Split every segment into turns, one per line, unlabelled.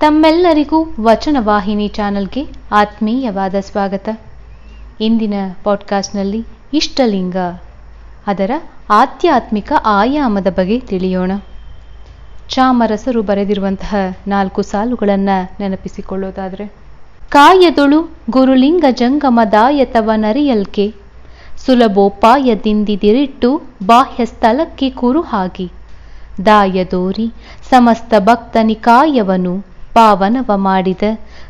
ತಮ್ಮೆಲ್ಲರಿಗೂ ವಚನವಾಹಿನಿ ಚಾನೆಲ್ಗೆ ಆತ್ಮೀಯವಾದ ಸ್ವಾಗತ. ಇಂದಿನ ಪಾಡ್ಕಾಸ್ಟ್ನಲ್ಲಿ ಇಷ್ಟಲಿಂಗ, ಅದರ ಆಧ್ಯಾತ್ಮಿಕ ಆಯಾಮದ ಬಗ್ಗೆ ತಿಳಿಯೋಣ. ಚಾಮರಸರು ಬರೆದಿರುವಂತಹ ನಾಲ್ಕು ಸಾಲುಗಳನ್ನು ನೆನಪಿಸಿಕೊಳ್ಳೋದಾದರೆ, ಕಾಯದೊಳು ಗುರುಲಿಂಗ ಜಂಗಮದಾಯತವ ನರಿಯಲ್ಕೆ ಸುಲಭೋಪಾಯದಿಂದಿದಿರಿಟ್ಟು ಬಾಹ್ಯ ಸ್ಥಳಕ್ಕೆ ಕುರುಹಾಗಿ. ದಾಯದೋರಿ ಸಮಸ್ತ ಭಕ್ತನಿಕಾಯವನು ಪಾವನವ ಮಾಡಿದ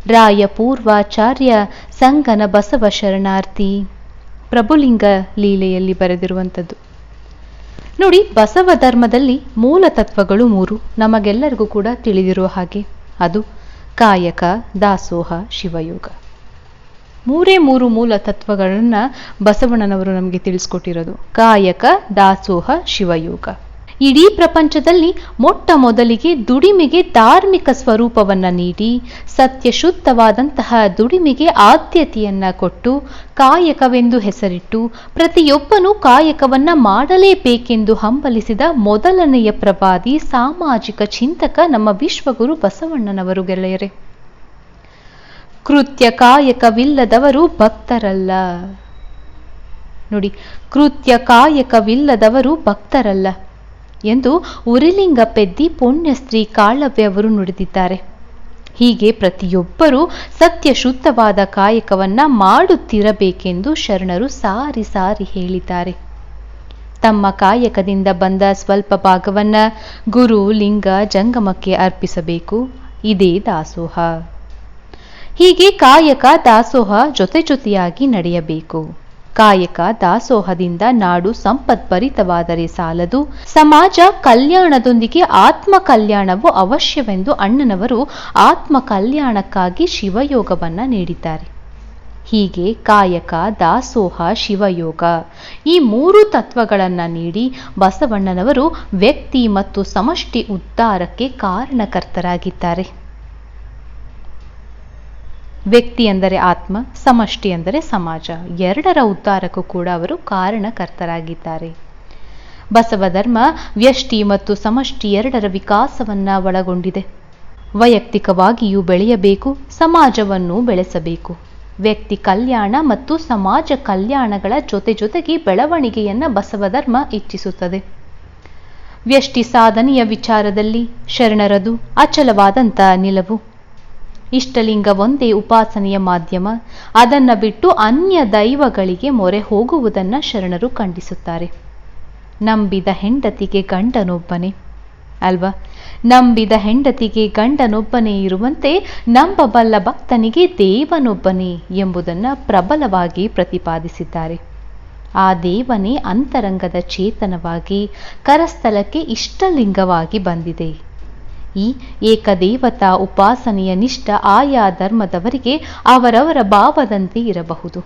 ರಾಯ ಪೂರ್ವಾಚಾರ್ಯ ಸಂಗನ ಬಸವ ಶರಣಾರ್ಥಿ. ಪ್ರಭುಲಿಂಗ ಲೀಲೆಯಲ್ಲಿ ಬರೆದಿರುವಂಥದ್ದು. ನೋಡಿ, ಬಸವ ಧರ್ಮದಲ್ಲಿ ಮೂಲ ತತ್ವಗಳು ಮೂರು. ನಮಗೆಲ್ಲರಿಗೂ ಕೂಡ ತಿಳಿದಿರುವ ಹಾಗೆ. ಅದು ಕಾಯಕ, ದಾಸೋಹ, ಶಿವಯೋಗ. ಮೂರೇ ಮೂರು ಮೂಲ ತತ್ವಗಳನ್ನು ಬಸವಣ್ಣನವರು ನಮಗೆ ತಿಳಿಸ್ಕೊಟ್ಟಿರೋದು. ಕಾಯಕ, ದಾಸೋಹ, ಶಿವಯೋಗ. ಇಡೀ ಪ್ರಪಂಚದಲ್ಲಿ ಮೊಟ್ಟ ಮೊದಲಿಗೆ ದುಡಿಮೆಗೆ ಧಾರ್ಮಿಕ ಸ್ವರೂಪವನ್ನು ನೀಡಿ ಸತ್ಯ ಶುದ್ಧವಾದಂತಹ ದುಡಿಮೆಗೆ ಆದ್ಯತೆಯನ್ನ ಕೊಟ್ಟು, ಕಾಯಕವೆಂದು ಹೆಸರಿಟ್ಟು, ಪ್ರತಿಯೊಬ್ಬನೂ ಕಾಯಕವನ್ನು ಮಾಡಲೇಬೇಕೆಂದು ಹಂಬಲಿಸಿದ ಮೊದಲನೆಯ ಪ್ರವಾದಿ, ಸಾಮಾಜಿಕ ಚಿಂತಕ ನಮ್ಮ ವಿಶ್ವಗುರು ಬಸವಣ್ಣನವರು ಗೆಳೆಯರೆ. ಕೃತ್ಯ ಕಾಯಕವಿಲ್ಲದವರು ಭಕ್ತರಲ್ಲ. ನೋಡಿ, ಕೃತ್ಯ ಕಾಯಕವಿಲ್ಲದವರು ಭಕ್ತರಲ್ಲ. ಎಂದು ಉರಿಲಿಂಗ ಪೆದ್ದಿ ಪುಣ್ಯಶ್ರೀ ಕಾಳವ್ಯ ಅವರು ನುಡಿದಿದ್ದಾರೆ. ಹೀಗೆ ಪ್ರತಿಯೊಬ್ಬರೂ ಸತ್ಯ ಶುದ್ಧವಾದ ಕಾಯಕವನ್ನ ಮಾಡುತ್ತಿರಬೇಕೆಂದು ಶರಣರು ಸಾರಿ ಸಾರಿ ಹೇಳಿದ್ದಾರೆ. ತಮ್ಮ ಕಾಯಕದಿಂದ ಬಂದ ಸ್ವಲ್ಪ ಭಾಗವನ್ನ ಗುರು ಲಿಂಗ ಜಂಗಮಕ್ಕೆ ಅರ್ಪಿಸಬೇಕು. ಇದೇ ದಾಸೋಹ. ಹೀಗೆ ಕಾಯಕ ದಾಸೋಹ ಜೊತೆ ಜೊತೆಯಾಗಿ ನಡೆಯಬೇಕು. ಕಾಯಕ ದಾಸೋಹದಿಂದ ನಾಡು ಸಂಪತ್ಭರಿತವಾದರೆ ಸಾಲದು. ಸಮಾಜ ಕಲ್ಯಾಣದೊಂದಿಗೆ ಆತ್ಮ ಕಲ್ಯಾಣವು ಅವಶ್ಯವೆಂದು ಅಣ್ಣನವರು ಆತ್ಮ ಕಲ್ಯಾಣಕ್ಕಾಗಿ ಶಿವಯೋಗವನ್ನ ನೀಡಿದ್ದಾರೆ. ಹೀಗೆ ಕಾಯಕ, ದಾಸೋಹ, ಶಿವಯೋಗ ಈ ಮೂರು ತತ್ವಗಳನ್ನು ನೀಡಿ ಬಸವಣ್ಣನವರು ವ್ಯಕ್ತಿ ಮತ್ತು ಸಮಷ್ಟಿ ಉದ್ಧಾರಕ್ಕೆ ಕಾರಣಕರ್ತರಾಗಿದ್ದಾರೆ. ವ್ಯಕ್ತಿ ಎಂದರೆ ಆತ್ಮ, ಸಮಷ್ಟಿ ಎಂದರೆ ಸಮಾಜ. ಎರಡರ ಉದ್ಧಾರಕ್ಕೂ ಕೂಡ ಅವರು ಕಾರಣಕರ್ತರಾಗಿದ್ದಾರೆ. ಬಸವ ಧರ್ಮ ವ್ಯಷ್ಟಿ ಮತ್ತು ಸಮಷ್ಟಿ ಎರಡರ ವಿಕಾಸವನ್ನ ಒಳಗೊಂಡಿದೆ. ವೈಯಕ್ತಿಕವಾಗಿಯೂ ಬೆಳೆಯಬೇಕು, ಸಮಾಜವನ್ನು ಬೆಳೆಸಬೇಕು. ವ್ಯಕ್ತಿ ಕಲ್ಯಾಣ ಮತ್ತು ಸಮಾಜ ಕಲ್ಯಾಣಗಳ ಜೊತೆ ಜೊತೆಗೆ ಬೆಳವಣಿಗೆಯನ್ನ ಬಸವ ಧರ್ಮ ಇಚ್ಛಿಸುತ್ತದೆ. ವ್ಯಷ್ಟಿ ಸಾಧನೆಯ ವಿಚಾರದಲ್ಲಿ ಶರಣರದು ಅಚಲವಾದಂಥ ನಿಲುವು. ಇಷ್ಟಲಿಂಗ ಒಂದೇ ಉಪಾಸನೆಯ ಮಾಧ್ಯಮ. ಅದನ್ನ ಬಿಟ್ಟು ಅನ್ಯ ದೈವಗಳಿಗೆ ಮೊರೆ ಹೋಗುವುದನ್ನ ಶರಣರು ಖಂಡಿಸುತ್ತಾರೆ. ನಂಬಿದ ಹೆಂಡತಿಗೆ ಗಂಡನೊಬ್ಬನೇ. ಅಲ್ವಾ? ನಂಬಿದ ಹೆಂಡತಿಗೆ ಗಂಡನೊಬ್ಬನೇ ಇರುವಂತೆ ನಂಬಬಲ್ಲ ಭಕ್ತನಿಗೆ ದೇವನೊಬ್ಬನೇ ಎಂಬುದನ್ನು ಪ್ರಬಲವಾಗಿ ಪ್ರತಿಪಾದಿಸಿದ್ದಾರೆ. ಆ ದೇವನೇ ಅಂತರಂಗದ ಚೇತನವಾಗಿ ಕರಸ್ಥಲಕ್ಕೆ ಇಷ್ಟಲಿಂಗವಾಗಿ ಬಂದಿದೆ. ಈ ಏಕದೇವತಾ ಉಪಾಸನೆಯ ನಿಷ್ಠ ಆಯಾ ಧರ್ಮದವರಿಗೆ ಅವರವರ ಭಾವದಂತೆ ಇರಬಹುದು.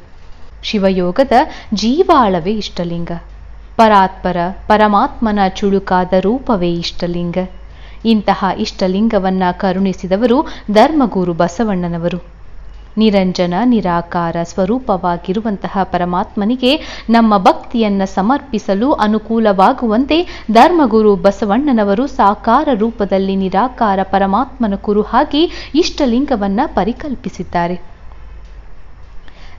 ಶಿವಯೋಗದ ಜೀವಾಳವೇ ಇಷ್ಟಲಿಂಗ. ಪರಾತ್ಪರ ಪರಮಾತ್ಮನ ಚುಳುಕಾದ ರೂಪವೇ ಇಷ್ಟಲಿಂಗ. ಇಂತಹ ಇಷ್ಟಲಿಂಗವನ್ನ ಕರುಣಿಸಿದವರು ಧರ್ಮಗುರು ಬಸವಣ್ಣನವರು. ನಿರಂಜನ, ನಿರಾಕಾರ ಸ್ವರೂಪವಾಗಿರುವಂತಹ ಪರಮಾತ್ಮನಿಗೆ ನಮ್ಮ ಭಕ್ತಿಯನ್ನ ಸಮರ್ಪಿಸಲು ಅನುಕೂಲವಾಗುವಂತೆ ಧರ್ಮಗುರು ಬಸವಣ್ಣನವರು ಸಾಕಾರ ರೂಪದಲ್ಲಿ ನಿರಾಕಾರ ಪರಮಾತ್ಮನ ಕುರುಹಾಗಿ ಇಷ್ಟಲಿಂಗವನ್ನ ಪರಿಕಲ್ಪಿಸಿದ್ದಾರೆ.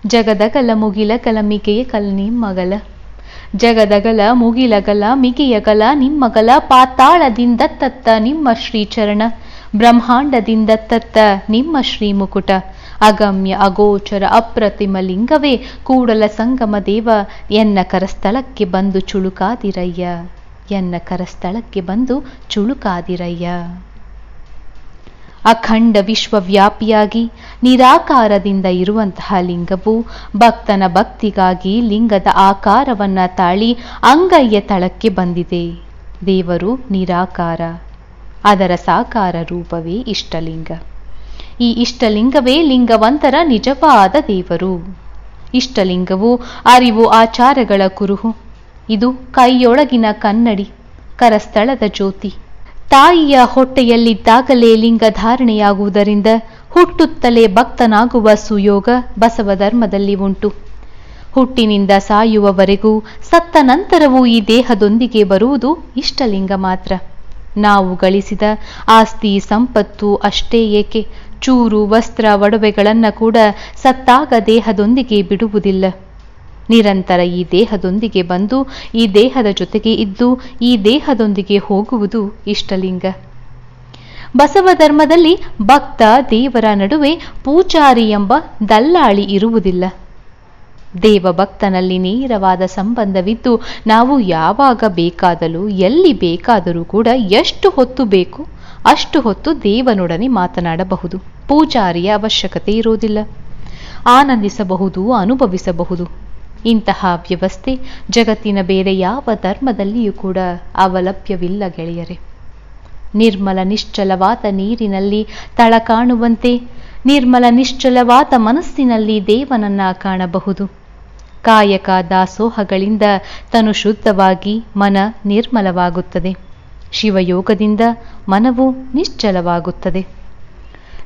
ಜಗದಗಲ ಮುಗಿಲಗಲ ಮಿಗೆಯ ಕಲ ನಿಮ್ಮಗಲ. ಜಗದಗಲ ಮುಗಿಲಗಲ ಮಿಗೆಯಗಲ ನಿಮ್ಮಗಲ ಪಾತಾಳದಿಂದ ತತ್ತ ನಿಮ್ಮ ಶ್ರೀಚರಣ. ಬ್ರಹ್ಮಾಂಡದಿಂದ ತತ್ತ ನಿಮ್ಮ ಶ್ರೀ ಮುಕುಟ ಅಗಮ್ಯ ಅಗೋಚರ ಅಪ್ರತಿಮ ಲಿಂಗವೇ ಕೂಡಲ ಸಂಗಮ ದೇವ. ಎನ್ನ ಕರಸ್ಥಳಕ್ಕೆ ಬಂದು ಚುಳುಕಾದಿರಯ್ಯ. ಎನ್ನ ಕರಸ್ಥಳಕ್ಕೆ ಬಂದು ಚುಳುಕಾದಿರಯ್ಯ. ಅಖಂಡ ವಿಶ್ವವ್ಯಾಪಿಯಾಗಿ ನಿರಾಕಾರದಿಂದ ಇರುವಂತಹ ಲಿಂಗವು ಭಕ್ತನ ಭಕ್ತಿಗಾಗಿ ಲಿಂಗದ ಆಕಾರವನ್ನ ತಾಳಿ ಅಂಗಯ್ಯ ತಳಕ್ಕೆ ಬಂದಿದೆ. ದೇವರು ನಿರಾಕಾರ, ಅದರ ಸಾಕಾರ ರೂಪವೇ ಇಷ್ಟಲಿಂಗ. ಈ ಇಷ್ಟಲಿಂಗವೇ ಲಿಂಗವಂತರ ನಿಜವಾದ ದೇವರು. ಇಷ್ಟಲಿಂಗವು ಅರಿವು ಆಚಾರಗಳ ಕುರುಹು. ಇದು ಕೈಯೊಳಗಿನ ಕನ್ನಡಿ, ಕರಸ್ಥಳದ ಜ್ಯೋತಿ. ತಾಯಿಯ ಹೊಟ್ಟೆಯಲ್ಲಿದ್ದಾಗಲೇ ಲಿಂಗ ಧಾರಣೆಯಾಗುವುದರಿಂದ ಹುಟ್ಟುತ್ತಲೇ ಭಕ್ತನಾಗುವ ಸುಯೋಗ ಬಸವ ಧರ್ಮದಲ್ಲಿ ಉಂಟು. ಹುಟ್ಟಿನಿಂದ ಸಾಯುವವರೆಗೂ ಸತ್ತ ನಂತರವೂ ಈ ದೇಹದೊಂದಿಗೆ ಬರುವುದು ಇಷ್ಟಲಿಂಗ ಮಾತ್ರ. ನಾವು ಗಳಿಸಿದ ಆಸ್ತಿ ಸಂಪತ್ತು ಅಷ್ಟೇ ಏಕೆ? ಚೂರು, ವಸ್ತ್ರ, ಒಡವೆಗಳನ್ನು ಕೂಡ ಸತ್ತಾಗ ದೇಹದೊಂದಿಗೆ ಬಿಡುವುದಿಲ್ಲ. ನಿರಂತರ ಈ ದೇಹದೊಂದಿಗೆ ಬಂದು, ಈ ದೇಹದ ಜೊತೆಗೆ ಇದ್ದು, ಈ ದೇಹದೊಂದಿಗೆ ಹೋಗುವುದು ಇಷ್ಟಲಿಂಗ. ಬಸವ ಧರ್ಮದಲ್ಲಿ ಭಕ್ತ ದೇವರ ನಡುವೆ ಪೂಜಾರಿ ಎಂಬ ದಲ್ಲಾಳಿ ಇರುವುದಿಲ್ಲ. ದೇವ ಭಕ್ತನಲ್ಲಿ ನೇರವಾದ ಸಂಬಂಧವಿದ್ದು, ನಾವು ಯಾವಾಗ ಬೇಕಾದರೂ, ಎಲ್ಲಿ ಬೇಕಾದರೂ ಕೂಡ ಎಷ್ಟು ಹೊತ್ತು ಬೇಕು ಅಷ್ಟು ಹೊತ್ತು ದೇವನೊಡನೆ ಮಾತನಾಡಬಹುದು. ಪೂಜಾರಿಯ ಅವಶ್ಯಕತೆ ಇರುವುದಿಲ್ಲ. ಆನಂದಿಸಬಹುದು, ಅನುಭವಿಸಬಹುದು. ಇಂತಹ ವ್ಯವಸ್ಥೆ ಜಗತ್ತಿನ ಬೇರೆ ಯಾವ ಧರ್ಮದಲ್ಲಿಯೂ ಕೂಡ ಅವಲಭ್ಯವಿಲ್ಲ ಗೆಳೆಯರೆ. ನಿರ್ಮಲ ನಿಶ್ಚಲವಾದ ನೀರಿನಲ್ಲಿ ತಳ ಕಾಣುವಂತೆ, ನಿರ್ಮಲ ನಿಶ್ಚಲವಾದ ಮನಸ್ಸಿನಲ್ಲಿ ದೇವನನ್ನ ಕಾಣಬಹುದು. ಕಾಯಕ ದಾಸೋಹಗಳಿಂದ ತನು ಶುದ್ಧವಾಗಿ ಮನ ನಿರ್ಮಲವಾಗುತ್ತದೆ. ಶಿವಯೋಗದಿಂದ ಮನವು ನಿಶ್ಚಲವಾಗುತ್ತದೆ.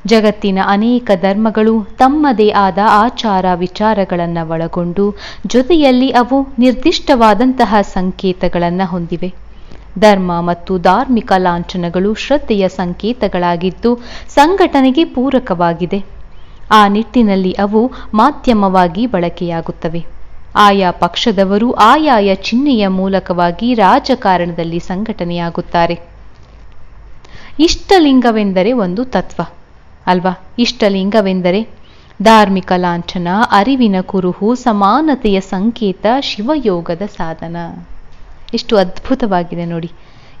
ಜಗತ್ತಿನ ಅನೇಕ ಧರ್ಮಗಳು ತಮ್ಮದೇ ಆದ ಆಚಾರ ವಿಚಾರಗಳನ್ನು ಒಳಗೊಂಡು ಜೊತೆಯಲ್ಲಿ ಅವು ನಿರ್ದಿಷ್ಟವಾದಂತಹ ಸಂಕೇತಗಳನ್ನು ಹೊಂದಿವೆ. ಧರ್ಮ ಮತ್ತು ಧಾರ್ಮಿಕ ಲಾಂಛನಗಳು ಶ್ರದ್ಧೆಯ ಸಂಕೇತಗಳಾಗಿದ್ದು ಸಂಘಟನೆಗೆ ಪೂರಕವಾಗಿದೆ. ಆ ನಿಟ್ಟಿನಲ್ಲಿ ಅವು ಮಾಧ್ಯಮವಾಗಿ ಬಳಕೆಯಾಗುತ್ತವೆ. ಆಯಾ ಪಕ್ಷದವರು ಆಯಾಯ ಚಿಹ್ನೆಯ ಮೂಲಕವಾಗಿ ರಾಜಕಾರಣದಲ್ಲಿ ಸಂಘಟನೆಯಾಗುತ್ತಾರೆ. ಇಷ್ಟಲಿಂಗವೆಂದರೆ ಒಂದು ತತ್ವ, ಅಲ್ವಾ? ಇಷ್ಟಲಿಂಗವೆಂದರೆ ಧಾರ್ಮಿಕ ಲಾಂಛನ, ಅರಿವಿನ ಕುರುಹು, ಸಮಾನತೆಯ ಸಂಕೇತ, ಶಿವಯೋಗದ ಸಾಧನ. ಎಷ್ಟು ಅದ್ಭುತವಾಗಿದೆ ನೋಡಿ.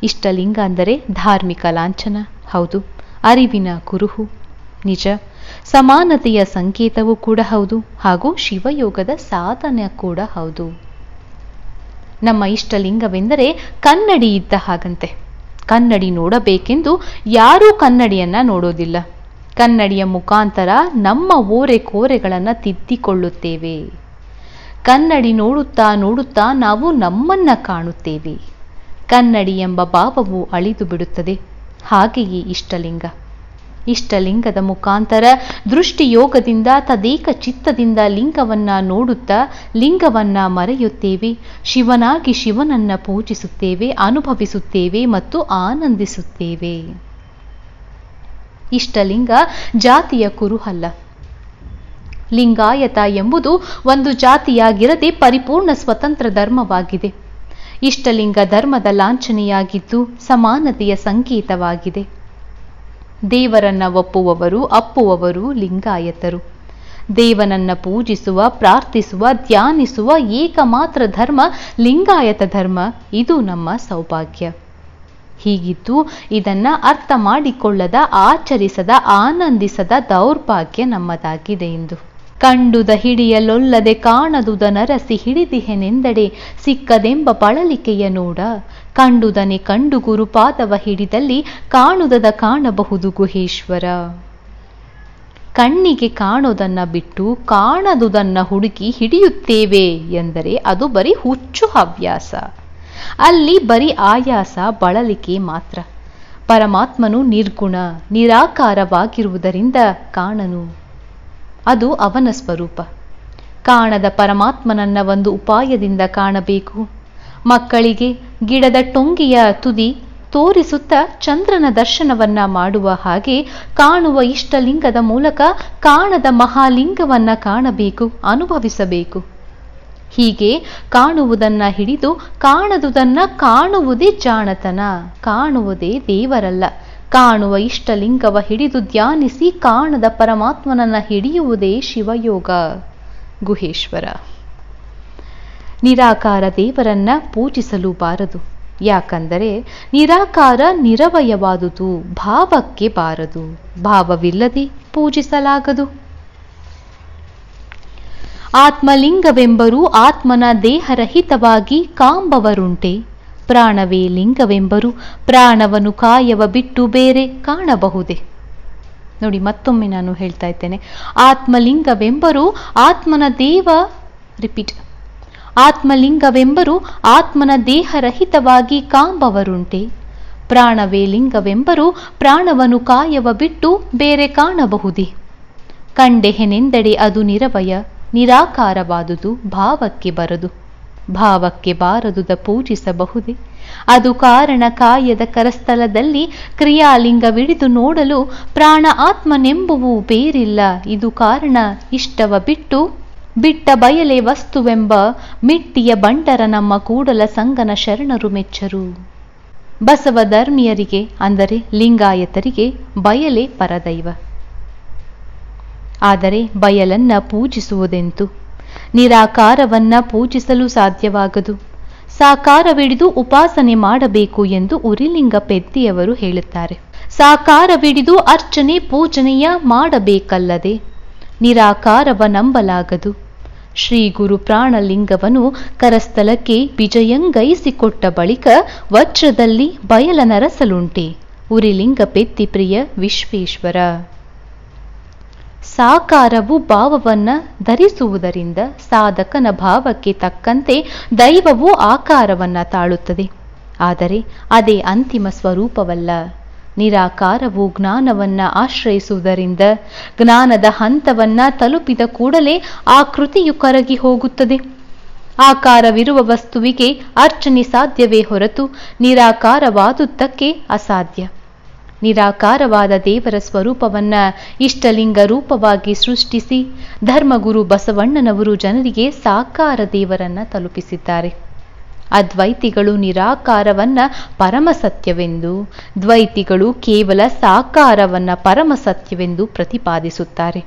ಇಷ್ಟಲಿಂಗ ಅಂದರೆ ಧಾರ್ಮಿಕ ಲಾಂಛನ, ಹೌದು. ಅರಿವಿನ ಕುರುಹು, ನಿಜ. ಸಮಾನತೆಯ ಸಂಕೇತವೂ ಕೂಡ ಹೌದು ಹಾಗೂ ಶಿವಯೋಗದ ಸಾಧನೆ ಕೂಡ ಹೌದು. ನಮ್ಮ ಇಷ್ಟಲಿಂಗವೆಂದರೆ ಕನ್ನಡಿ ಇದ್ದ ಹಾಗಂತೆ. ಕನ್ನಡಿ ನೋಡಬೇಕೆಂದು ಯಾರೂ ಕನ್ನಡಿಯನ್ನ ನೋಡೋದಿಲ್ಲ. ಕನ್ನಡಿಯ ಮುಖಾಂತರ ನಮ್ಮ ಓರೆ ಕೋರೆಗಳನ್ನು ತಿದ್ದಿಕೊಳ್ಳುತ್ತೇವೆ. ಕನ್ನಡಿ ನೋಡುತ್ತಾ ನೋಡುತ್ತಾ ನಾವು ನಮ್ಮನ್ನ ಕಾಣುತ್ತೇವೆ. ಕನ್ನಡಿ ಎಂಬ ಭಾವವು ಅಳಿದು ಬಿಡುತ್ತದೆ ಹಾಗೆಯೇ ಇಷ್ಟಲಿಂಗ. ಇಷ್ಟಲಿಂಗದ ಮುಖಾಂತರ ದೃಷ್ಟಿಯೋಗದಿಂದ ತದೇಕ ಚಿತ್ತದಿಂದ ಲಿಂಗವನ್ನ ನೋಡುತ್ತಾ ಲಿಂಗವನ್ನ ಮರೆಯುತ್ತೇವೆ. ಶಿವನಾಗಿ ಶಿವನನ್ನ ಪೂಜಿಸುತ್ತೇವೆ, ಅನುಭವಿಸುತ್ತೇವೆ ಮತ್ತು ಆನಂದಿಸುತ್ತೇವೆ. ಇಷ್ಟಲಿಂಗ ಜಾತಿಯ ಕುರುಹಲ್ಲ. ಲಿಂಗಾಯತ ಎಂಬುದು ಒಂದು ಜಾತಿಯಾಗಿರದೆ ಪರಿಪೂರ್ಣ ಸ್ವತಂತ್ರ ಧರ್ಮವಾಗಿದೆ. ಇಷ್ಟಲಿಂಗ ಧರ್ಮದ ಲಾಂಛನೆಯಾಗಿದ್ದು ಸಮಾನತೆಯ ಸಂಕೇತವಾಗಿದೆ. ದೇವರನ್ನ ಒಪ್ಪುವವರು, ಅಪ್ಪುವವರು ಲಿಂಗಾಯತರು. ದೇವನನ್ನ ಪೂಜಿಸುವ, ಪ್ರಾರ್ಥಿಸುವ, ಧ್ಯಾನಿಸುವ ಏಕಮಾತ್ರ ಧರ್ಮ ಲಿಂಗಾಯತ ಧರ್ಮ. ಇದು ನಮ್ಮ ಸೌಭಾಗ್ಯ. ಹೀಗಿದ್ದು ಇದನ್ನ ಅರ್ಥ ಮಾಡಿಕೊಳ್ಳದ, ಆಚರಿಸದ, ಆನಂದಿಸದ ದೌರ್ಭಾಗ್ಯ ನಮ್ಮದಾಗಿದೆ ಎಂದು ಕಂಡುದ ಹಿಡಿಯಲೊಲ್ಲದೆ ಕಾಣದುದ ನರಸಿ ಹಿಡಿದಿಹೆನೆಂದಡೆ, ಸಿಕ್ಕದೆಂಬ ಬಳಲಿಕೆಯ ನೋಡ ಕಂಡುದನೆ ಕಂಡು ಗುರುಪಾದವ ಹಿಡಿದಲ್ಲಿ ಕಾಣುದದ ಕಾಣಬಹುದು ಗುಹೇಶ್ವರ. ಕಣ್ಣಿಗೆ ಕಾಣೋದನ್ನ ಬಿಟ್ಟು ಕಾಣದುದನ್ನ ಹುಡುಕಿ ಹಿಡಿಯುತ್ತೇವೆ ಎಂದರೆ ಅದು ಬರೀ ಹುಚ್ಚು ಹವ್ಯಾಸ. ಅಲ್ಲಿ ಬರೀ ಆಯಾಸ, ಬಳಲಿಕೆ ಮಾತ್ರ. ಪರಮಾತ್ಮನು ನಿರ್ಗುಣ, ನಿರಾಕಾರವಾಗಿರುವುದರಿಂದ ಕಾಣನು. ಅದು ಅವನ ಸ್ವರೂಪ. ಕಾಣದ ಪರಮಾತ್ಮನನ್ನ ಒಂದು ಉಪಾಯದಿಂದ ಕಾಣಬೇಕು. ಮಕ್ಕಳಿಗೆ ಗಿಡದ ಟೊಂಗಿಯ ತುದಿ ತೋರಿಸುತ್ತ ಚಂದ್ರನ ದರ್ಶನವನ್ನ ಮಾಡುವ ಹಾಗೆ ಕಾಣುವ ಇಷ್ಟಲಿಂಗದ ಮೂಲಕ ಕಾಣದ ಮಹಾಲಿಂಗವನ್ನ ಕಾಣಬೇಕು, ಅನುಭವಿಸಬೇಕು. ಹೀಗೆ ಕಾಣುವುದನ್ನ ಹಿಡಿದು ಕಾಣದುದನ್ನ ಕಾಣುವುದೇ ಜಾಣತನ, ಕಾಣುವುದೇ ದೇವರಲ್ಲ. ಕಾಣುವ ಇಷ್ಟಲಿಂಗವ ಹಿಡಿದು ಧ್ಯಾನಿಸಿ ಕಾಣದ ಪರಮಾತ್ಮನನ್ನ ಹಿಡಿಯುವುದೇ ಶಿವಯೋಗ. ಗುಹೇಶ್ವರ ನಿರಾಕಾರ ದೇವರನ್ನ ಪೂಜಿಸಲು ಬಾರದು ಯಾಕಂದರೆ ನಿರಾಕಾರ ನಿರವಯವಾದುದು, ಭಾವಕ್ಕೆ ಬಾರದು. ಭಾವವಿಲ್ಲದೆ ಪೂಜಿಸಲಾಗದು. ಆತ್ಮಲಿಂಗವೆಂಬರು ಆತ್ಮನ ದೇಹರಹಿತವಾಗಿ ಕಾಂಬವರುಂಟೆ. ಪ್ರಾಣವೇ ಲಿಂಗವೆಂಬರು ಪ್ರಾಣವನು ಕಾಯವ ಬಿಟ್ಟು ಬೇರೆ ಕಾಣಬಹುದೇ. ನೋಡಿ, ಮತ್ತೊಮ್ಮೆ ನಾನು ಹೇಳ್ತಾ ಇದ್ದೇನೆ. ಆತ್ಮಲಿಂಗವೆಂಬರು ಆತ್ಮನ ದೇವ ರಿಪೀಟ್ ಆತ್ಮಲಿಂಗವೆಂಬರು ಆತ್ಮನ ದೇಹರಹಿತವಾಗಿ ಕಾಂಬವರುಂಟೆ. ಪ್ರಾಣವೇ ಲಿಂಗವೆಂಬರು ಪ್ರಾಣವನು ಕಾಯವ ಬಿಟ್ಟು ಬೇರೆ ಕಾಣಬಹುದೇ. ಕಂಡೆಹೆನೆಂದಡೆ ಅದು ನಿರವಯ, ನಿರಾಕಾರವಾದುದು, ಭಾವಕ್ಕೆ ಬರದು. ಭಾವಕ್ಕೆ ಬಾರದುದ ಪೂಜಿಸಬಹುದೇ. ಅದು ಕಾರಣ ಕಾಯದ ಕರಸ್ಥಲದಲ್ಲಿ ಕ್ರಿಯಾಲಿಂಗವಿಡಿದು ನೋಡಲು ಪ್ರಾಣ ಆತ್ಮನೆಂಬುವು ಬೇರಿಲ್ಲ. ಇದು ಕಾರಣ ಇಷ್ಟವ ಬಿಟ್ಟು ಬಿಟ್ಟ ಬಯಲೆ ವಸ್ತುವೆಂಬ ಮಿಟ್ಟಿಯ ಬಂಡರ ನಮ್ಮ ಕೂಡಲ ಸಂಗನ ಶರಣರು ಮೆಚ್ಚರು. ಬಸವ ಧರ್ಮೀಯರಿಗೆ, ಅಂದರೆ ಲಿಂಗಾಯತರಿಗೆ ಬಯಲೆ ಪರದೈವ. ಆದರೆ ಬಯಲನ್ನ ಪೂಜಿಸುವುದೆಂತು? ನಿರಾಕಾರವನ್ನ ಪೂಜಿಸಲು ಸಾಧ್ಯವಾಗದು. ಸಾಕಾರವಿಡಿದು ಉಪಾಸನೆ ಮಾಡಬೇಕು ಎಂದು ಉರಿಲಿಂಗ ಪೆದ್ದಿಯವರು ಹೇಳುತ್ತಾರೆ. ಸಾಕಾರವಿಡಿದು ಅರ್ಚನೆ ಪೂಜನೆಯ ಮಾಡಬೇಕಲ್ಲದೆ, ನಿರಾಕಾರವ ನಂಬಲಾಗದು. ಶ್ರೀ ಗುರು ಪ್ರಾಣಲಿಂಗವನು ಕರಸ್ಥಲಕ್ಕೆ ವಿಜಯಂಗೈಸಿಕೊಟ್ಟ ಬಳಿಕ ವಜ್ರದಲ್ಲಿ ಬಯಲ ನರಸಲುಂಟೆ ಉರಿಲಿಂಗ ಪೆತ್ತಿ ಪ್ರಿಯ ವಿಶ್ವೇಶ್ವರ. ಸಾಕಾರವು ಭಾವವನ್ನ ಧರಿಸುವುದರಿಂದ ಸಾಧಕನ ಭಾವಕ್ಕೆ ತಕ್ಕಂತೆ ದೈವವು ಆಕಾರವನ್ನ ತಾಳುತ್ತದೆ. ಆದರೆ ಅದೇ ಅಂತಿಮ ಸ್ವರೂಪವಲ್ಲ. ನಿರಾಕಾರವು ಜ್ಞಾನವನ್ನ ಆಶ್ರಯಿಸುವುದರಿಂದ ಜ್ಞಾನದ ಹಂತವನ್ನ ತಲುಪಿದ ಕೂಡಲೇ ಆ ಕೃತಿಯು ಕರಗಿ ಹೋಗುತ್ತದೆ. ಆಕಾರವಿರುವ ವಸ್ತುವಿಗೆ ಅರ್ಚನೆ ಸಾಧ್ಯವೇ ಹೊರತು ನಿರಾಕಾರವಾದುದಕ್ಕೆ ಅಸಾಧ್ಯ. ನಿರಾಕಾರವಾದ ದೇವರ ಸ್ವರೂಪವನ್ನ ಇಷ್ಟಲಿಂಗ ರೂಪವಾಗಿ ಸೃಷ್ಟಿಸಿ ಧರ್ಮಗುರು ಬಸವಣ್ಣನವರು ಜನರಿಗೆ ಸಾಕಾರ ದೇವರನ್ನ ತಲುಪಿಸಿದ್ದಾರೆ. ಅದ್ವೈತಿಗಳು ನಿರಾಕಾರವನ್ನ ಪರಮ ಸತ್ಯವೆಂದು ದ್ವೈತಿಗಳು ಕೇವಲ ಸಾಕಾರವನ್ನ ಪರಮ ಸತ್ಯವೆಂದು ಪ್ರತಿಪಾದಿಸುತ್ತಾರೆ.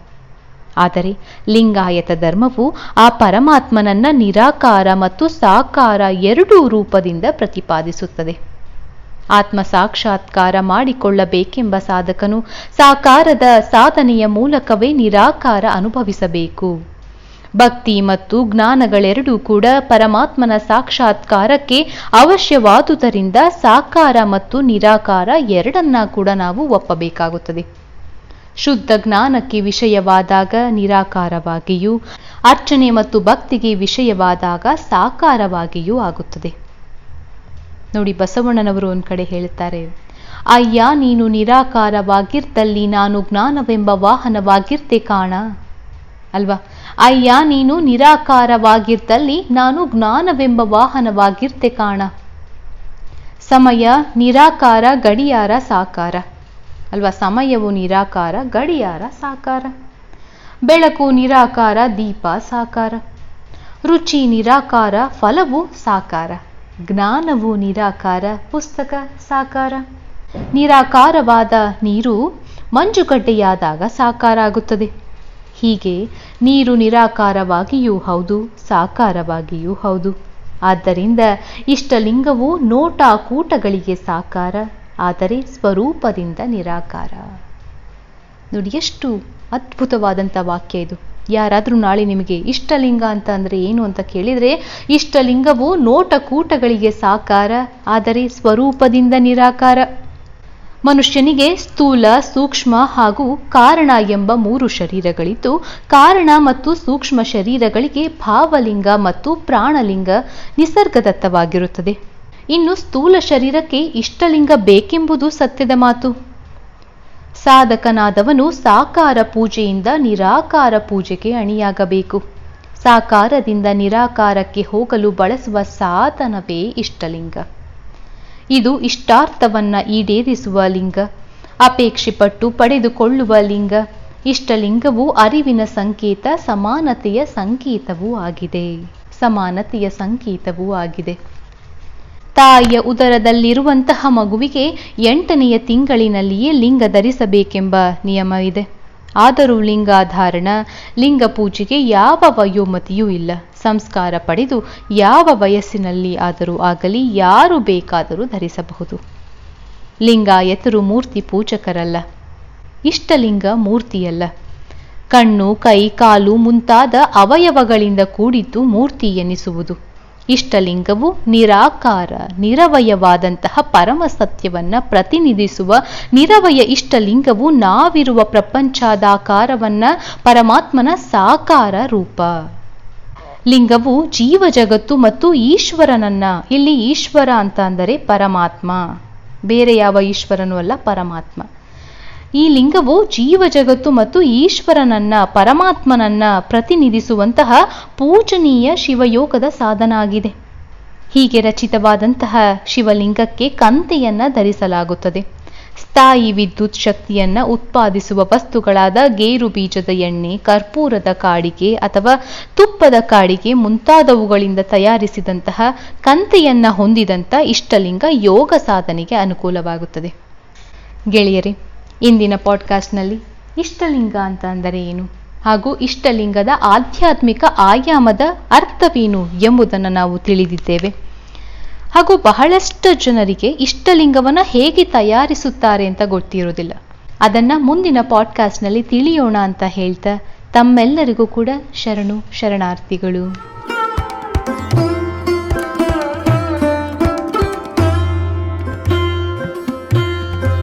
ಆದರೆ ಲಿಂಗಾಯತ ಧರ್ಮವು ಆ ಪರಮಾತ್ಮನನ್ನ ನಿರಾಕಾರ ಮತ್ತು ಸಾಕಾರ ಎರಡೂ ರೂಪದಿಂದ ಪ್ರತಿಪಾದಿಸುತ್ತದೆ. ಆತ್ಮ ಸಾಕ್ಷಾತ್ಕಾರ ಮಾಡಿಕೊಳ್ಳಬೇಕೆಂಬ ಸಾಧಕನು ಸಾಕಾರದ ಸಾಧನೆಯ ಮೂಲಕವೇ ನಿರಾಕಾರ ಅನುಭವಿಸಬೇಕು. ಭಕ್ತಿ ಮತ್ತು ಜ್ಞಾನಗಳೆರಡೂ ಕೂಡ ಪರಮಾತ್ಮನ ಸಾಕ್ಷಾತ್ಕಾರಕ್ಕೆ ಅವಶ್ಯವಾದುದರಿಂದ ಸಾಕಾರ ಮತ್ತು ನಿರಾಕಾರ ಎರಡನ್ನ ಕೂಡ ನಾವು ಒಪ್ಪಬೇಕಾಗುತ್ತದೆ. ಶುದ್ಧ ಜ್ಞಾನಕ್ಕೆ ವಿಷಯವಾದಾಗ ನಿರಾಕಾರವಾಗಿಯೂ, ಅರ್ಚನೆ ಮತ್ತು ಭಕ್ತಿಗೆ ವಿಷಯವಾದಾಗ ಸಾಕಾರವಾಗಿಯೂ ಆಗುತ್ತದೆ. ನೋಡಿ, ಬಸವಣ್ಣನವರು ಒಂದು ಕಡೆ ಹೇಳುತ್ತಾರೆ, ಅಯ್ಯ, ನೀನು ನಿರಾಕಾರವಾಗಿರ್ತಲ್ಲಿ ನಾನು ಜ್ಞಾನವೆಂಬ ವಾಹನವಾಗಿರ್ತೆ ಕಾಣ. ಅಲ್ವಾ? ಅಯ್ಯ, ನೀನು ನಿರಾಕಾರವಾಗಿದ್ದಲ್ಲಿ ನಾನು ಜ್ಞಾನವೆಂಬ ವಾಹನವಾಗಿರ್ತೆ ಕಾಣ. ಸಮಯ, ನಿರಾಕಾರ, ಗಡಿಯಾರ, ಸಾಕಾರ. ಅಲ್ವಾ? ಸಮಯವು ನಿರಾಕಾರ, ಗಡಿಯಾರ, ಸಾಕಾರ. ಬೆಳಕು ನಿರಾಕಾರ, ದೀಪ, ಸಾಕಾರ. ರುಚಿ ನಿರಾಕಾರ, ಫಲವು ಸಾಕಾರ. ಜ್ಞಾನವು ನಿರಾಕಾರ, ಪುಸ್ತಕ, ಸಾಕಾರ. ನಿರಾಕಾರವಾದ ನೀರು ಮಂಜುಗಡ್ಡೆಯಾದಾಗ ಸಾಕಾರ ಆಗುತ್ತದೆ ಹೀಗೆ ನೀರು ನಿರಾಕಾರವಾಗಿಯೂ ಹೌದು, ಸಾಕಾರವಾಗಿಯೂ ಹೌದು. ಆದ್ದರಿಂದ ಇಷ್ಟಲಿಂಗವು ನೋಟ ಕೂಟಗಳಿಗೆ ಸಾಕಾರ, ಆದರೆ ಸ್ವರೂಪದಿಂದ ನಿರಾಕಾರ. ನೋಡಿ, ಎಷ್ಟು ಅದ್ಭುತವಾದಂಥ ವಾಕ್ಯ ಇದು. ಯಾರಾದರೂ ನಾಳೆ ನಿಮಗೆ ಇಷ್ಟಲಿಂಗ ಅಂತ ಅಂದರೆ ಏನು ಅಂತ ಕೇಳಿದರೆ, ಇಷ್ಟಲಿಂಗವು ನೋಟ ಕೂಟಗಳಿಗೆ ಸಾಕಾರ, ಆದರೆ ಸ್ವರೂಪದಿಂದ ನಿರಾಕಾರ. ಮನುಷ್ಯನಿಗೆ ಸ್ಥೂಲ, ಸೂಕ್ಷ್ಮ ಹಾಗೂ ಕಾರಣ ಎಂಬ ಮೂರು ಶರೀರಗಳಿದ್ದು, ಕಾರಣ ಮತ್ತು ಸೂಕ್ಷ್ಮ ಶರೀರಗಳಿಗೆ ಭಾವಲಿಂಗ ಮತ್ತು ಪ್ರಾಣಲಿಂಗ ನಿಸರ್ಗದತ್ತವಾಗಿರುತ್ತದೆ. ಇನ್ನು ಸ್ಥೂಲ ಶರೀರಕ್ಕೆ ಇಷ್ಟಲಿಂಗ ಬೇಕೆಂಬುದು ಸತ್ಯದ ಮಾತು. ಸಾಧಕನಾದವನು ಸಾಕಾರ ಪೂಜೆಯಿಂದ ನಿರಾಕಾರ ಪೂಜೆಗೆ ಅಣಿಯಾಗಬೇಕು. ಸಾಕಾರದಿಂದ ನಿರಾಕಾರಕ್ಕೆ ಹೋಗಲು ಬಳಸುವ ಸಾಧನವೇ ಇಷ್ಟಲಿಂಗ. ಇದು ಇಷ್ಟಾರ್ಥವನ್ನ ಈಡೇರಿಸುವ ಲಿಂಗ, ಅಪೇಕ್ಷೆಪಟ್ಟು ಪಡೆದುಕೊಳ್ಳುವ ಲಿಂಗ, ಇಷ್ಟಲಿಂಗವು ಅರಿವಿನ ಸಂಕೇತ, ಸಮಾನತೆಯ ಸಂಕೇತವೂ ಆಗಿದೆ. ಸಮಾನತೆಯ ಸಂಕೇತವೂ ಆಗಿದೆ. ತಾಯಿಯ ಉದರದಲ್ಲಿರುವಂತಹ ಮಗುವಿಗೆ ಎಂಟನೆಯ ತಿಂಗಳಿನಲ್ಲಿಯೇ ಲಿಂಗ ಧರಿಸಬೇಕೆಂಬ ನಿಯಮವಿದೆ ಆದರೂ ಲಿಂಗಾಧಾರಣ, ಲಿಂಗ ಪೂಜೆಗೆ ಯಾವ ವಯೋಮತಿಯೂ ಇಲ್ಲ. ಸಂಸ್ಕಾರ ಪಡೆದು ಯಾವ ವಯಸ್ಸಿನಲ್ಲಿ ಆದರೂ ಆಗಲಿ ಯಾರು ಬೇಕಾದರೂ ಧರಿಸಬಹುದು. ಲಿಂಗಾಯತರು ಮೂರ್ತಿ ಪೂಜಕರಲ್ಲ. ಇಷ್ಟಲಿಂಗ ಮೂರ್ತಿಯಲ್ಲ. ಕಣ್ಣು, ಕೈ, ಕಾಲು ಮುಂತಾದ ಅವಯವಗಳಿಂದ ಕೂಡಿದ್ದು ಮೂರ್ತಿ ಎನಿಸುವುದು. ಇಷ್ಟಲಿಂಗವು ನಿರಾಕಾರ, ನಿರವಯವಾದಂತಹ ಪರಮ ಸತ್ಯವನ್ನ ಪ್ರತಿನಿಧಿಸುವ ನಿರವಯ ಇಷ್ಟಲಿಂಗವು ನಾವಿರುವ ಪ್ರಪಂಚಾದಾಕಾರವನ್ನ ಪರಮಾತ್ಮನ ಸಾಕಾರ ರೂಪ. ಲಿಂಗವು ಜೀವ ಜಗತ್ತು ಮತ್ತು ಈಶ್ವರನನ್ನ. ಇಲ್ಲಿ ಈಶ್ವರ ಅಂತ ಅಂದರೆ ಪರಮಾತ್ಮ. ಬೇರೆ ಯಾವ ಈಶ್ವರನೂ ಅಲ್ಲ, ಪರಮಾತ್ಮ. ಈ ಲಿಂಗವು ಜೀವ ಜಗತ್ತು ಮತ್ತು ಈಶ್ವರನನ್ನ, ಪರಮಾತ್ಮನನ್ನ ಪ್ರತಿನಿಧಿಸುವಂತಹ ಪೂಜನೀಯ ಶಿವಯೋಗದ ಸಾಧನ ಆಗಿದೆ ಹೀಗೆ ರಚಿತವಾದಂತಹ ಶಿವಲಿಂಗಕ್ಕೆ ಕಂತೆಯನ್ನ ಧರಿಸಲಾಗುತ್ತದೆ. ಸ್ಥಾಯಿ ವಿದ್ಯುತ್ ಶಕ್ತಿಯನ್ನ ಉತ್ಪಾದಿಸುವ ವಸ್ತುಗಳಾದ ಗೇರು ಬೀಜದ ಎಣ್ಣೆ, ಕರ್ಪೂರದ ಕಾಡಿಗೆ ಅಥವಾ ತುಪ್ಪದ ಕಾಡಿಗೆ ಮುಂತಾದವುಗಳಿಂದ ತಯಾರಿಸಿದಂತಹ ಕಂತೆಯನ್ನ ಹೊಂದಿದಂತ ಇಷ್ಟಲಿಂಗ ಯೋಗ ಸಾಧನೆಗೆ ಅನುಕೂಲವಾಗುತ್ತದೆ. ಗೆಳೆಯರೇ, ಇಂದಿನ ಪಾಡ್ಕಾಸ್ಟ್ನಲ್ಲಿ ಇಷ್ಟಲಿಂಗ ಅಂತ ಅಂದರೆ ಏನು? ಹಾಗೂ ಇಷ್ಟಲಿಂಗದ ಆಧ್ಯಾತ್ಮಿಕ ಆಯಾಮದ ಅರ್ಥವೇನು ಎಂಬುದನ್ನು ನಾವು ತಿಳಿದಿದ್ದೇವೆ. ಹಾಗೂ ಬಹಳಷ್ಟು ಜನರಿಗೆ ಇಷ್ಟಲಿಂಗವನ್ನು ಹೇಗೆ ತಯಾರಿಸುತ್ತಾರೆ ಅಂತ ಗೊತ್ತಿರೋದಿಲ್ಲ ಅದನ್ನ ಮುಂದಿನ ಪಾಡ್ಕಾಸ್ಟ್ನಲ್ಲಿ ತಿಳಿಯೋಣ ಅಂತ ಹೇಳ್ತಾ ತಮ್ಮೆಲ್ಲರಿಗೂ ಕೂಡ ಶರಣು, ಶರಣಾರ್ಥಿಗಳು.